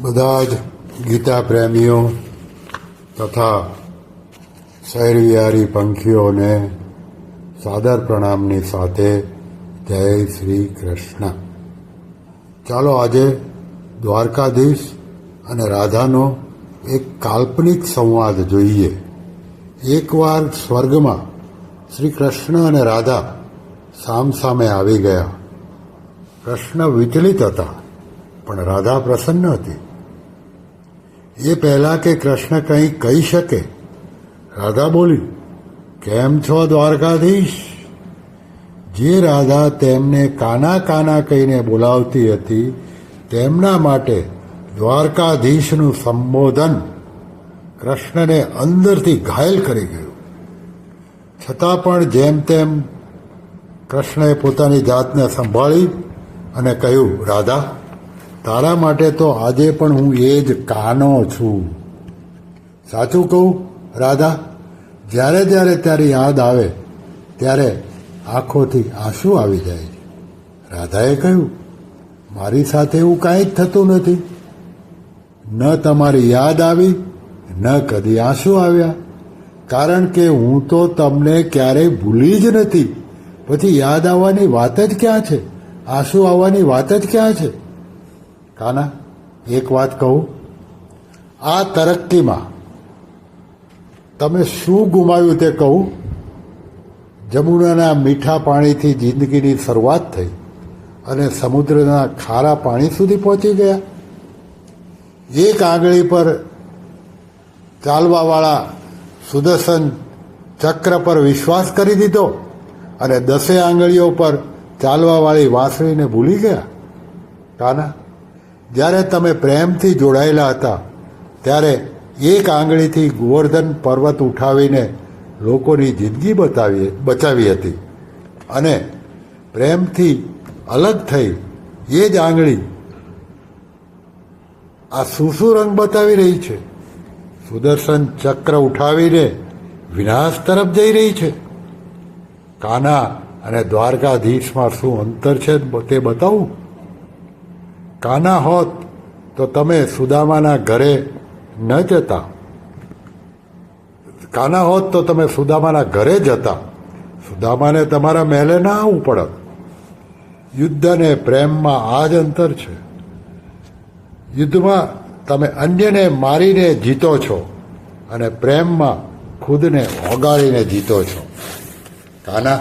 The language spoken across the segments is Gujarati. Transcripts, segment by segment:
બધા જ ગીતા પ્રેમીઓ તથા શહેર પંખીઓને સાદર પ્રણામની સાથે જય શ્રી કૃષ્ણ. ચાલો આજે દ્વારકાધીશ અને રાધાનો એક કાલ્પનિક સંવાદ જોઈએ. એકવાર સ્વર્ગમાં શ્રી કૃષ્ણ અને રાધા સામસામે આવી ગયા. કૃષ્ણ વિચલિત હતા, પણ રાધા પ્રસન્ન હતી. એ પહેલા કે કૃષ્ણ કંઈ કહી શકે? રાધા બોલી, કેમ છો દ્વારકાધીશ? જે રાધા તેમને કાના કાના કહીને બોલાવતી હતી, તેમના માટે દ્વારકાધીશનું સંબોધન કૃષ્ણને અંદરથી ઘાયલ કરી ગયું. છતાં પણ જેમ તેમ કૃષ્ણએ પોતાની જાતને સંભાળી અને કહ્યું, રાધા તારા માટે તો આજે પણ હું એ જ કાનો છું. સાચું કહું, રાધા? જ્યારે જ્યારે તારી યાદ આવે, ત્યારે આંખોથી આંસુ આવી જાય. છે રાધાએ કહ્યું, મારી સાથે એવું કાંઈ જ થતું નથી. ન તમારી યાદ આવી, ન કદી આંસુ આવ્યા. કારણ કે હું તો તમને ક્યારેય ભૂલી જ નથી. પછી યાદ આવવાની વાત જ ક્યાં છે? આંસુ આવવાની વાત જ ક્યાં છે? કાના, એક વાત કહું. આ તરક્કીમાં તમે શું ગુમાવ્યું તે કહું. જમુનાના મીઠા પાણીથી જિંદગીની શરૂઆત થઈ અને સમુદ્રના ખારા પાણી સુધી પહોંચી ગયા. એક આંગળી પર ચાલવાવાળા સુદર્શન ચક્ર પર વિશ્વાસ કરી દીધો અને દસે આંગળીઓ પર ચાલવાવાળી વાંસળીને ભૂલી ગયા. કાના જ્યારે તમે પ્રેમથી જોડાયેલા હતા, ત્યારે એક આંગળીથી ગોવર્ધન પર્વત ઉઠાવીને લોકોની જિંદગી બતાવી, બચાવી હતી. અને પ્રેમથી અલગ થઈ એ જ આંગળી આ શું રંગ બતાવી રહી છે. સુદર્શન ચક્ર ઉઠાવીને વિનાશ તરફ જઈ રહી છે. કાના અને દ્વારકાધીશમાં શું અંતર છે તે બતાવું? કાના હોત, તો તમે સુદામાના ઘરે ન જતા. કાના હોત, તો તમે સુદામાના ઘરે જતા. સુદામાને તમારા મહેલે ના આવવું પડત. યુદ્ધ અને પ્રેમમાં આ જ અંતર છે. યુદ્ધમાં તમે અન્યને મારીને જીતો છો અને પ્રેમમાં ખુદને ઓગાળીને જીતો છો. કાના,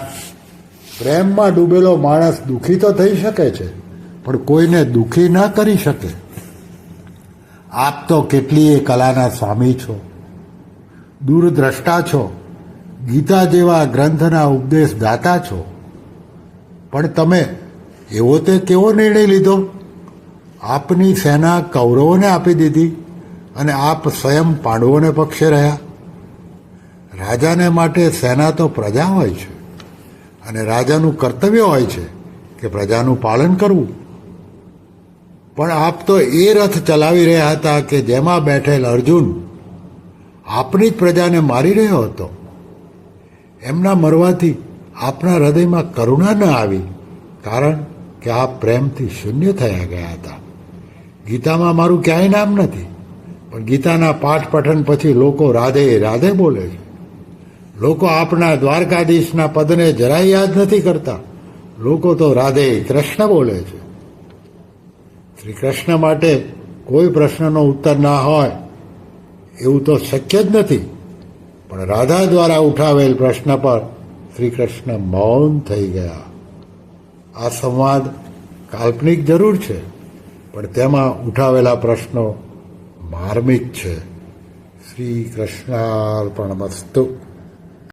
પ્રેમમાં ડૂબેલો માણસ દુઃખી તો થઈ શકે છે પણ કોઈને દુઃખી ના કરી શકે. આપ તો કેટલીય કલાના સ્વામી છો. દૂરદ્રષ્ટા છો. ગીતા જેવા ગ્રંથના ઉપદેશ દાતા છો. પણ તમે એવો તે કેવો નિર્ણય લીધો? આપની સેના કૌરવોને આપી દીધી અને આપ સ્વયં પાંડવોને પક્ષે રહ્યા. રાજાને માટે સેના તો પ્રજા હોય છે. અને રાજાનું કર્તવ્ય હોય છે કે પ્રજાનું પાલન કરવું. પણ આપ તો એ રથ ચલાવી રહ્યા હતા કે જેમાં બેઠેલ અર્જુન આપની જ પ્રજાને મારી રહ્યો હતો. એમના મરવાથી આપના હૃદયમાં કરુણા ન આવી, કારણ કે આપ પ્રેમથી શૂન્ય થયા ગયા હતા. ગીતામાં મારું ક્યાંય નામ નથી, પણ ગીતાના પાઠ પઠન પછી લોકો રાધે રાધે બોલે છે. લોકો આપના દ્વારકાધીશના પદને જરાય યાદ નથી કરતા. લોકો તો રાધે કૃષ્ણ બોલે છે. શ્રી કૃષ્ણ માટે કોઈ પ્રશ્નનો ઉત્તર ના હોય, એવું તો શક્ય જ નથી. પણ રાધા દ્વારા ઉઠાવેલ પ્રશ્ન પર શ્રી કૃષ્ણ મૌન થઈ ગયા. આ સંવાદ કાલ્પનિક જરૂર છે, પણ તેમાં ઉઠાવેલા પ્રશ્નો માર્મિક છે. શ્રી કૃષ્ણાર્પણમસ્તુ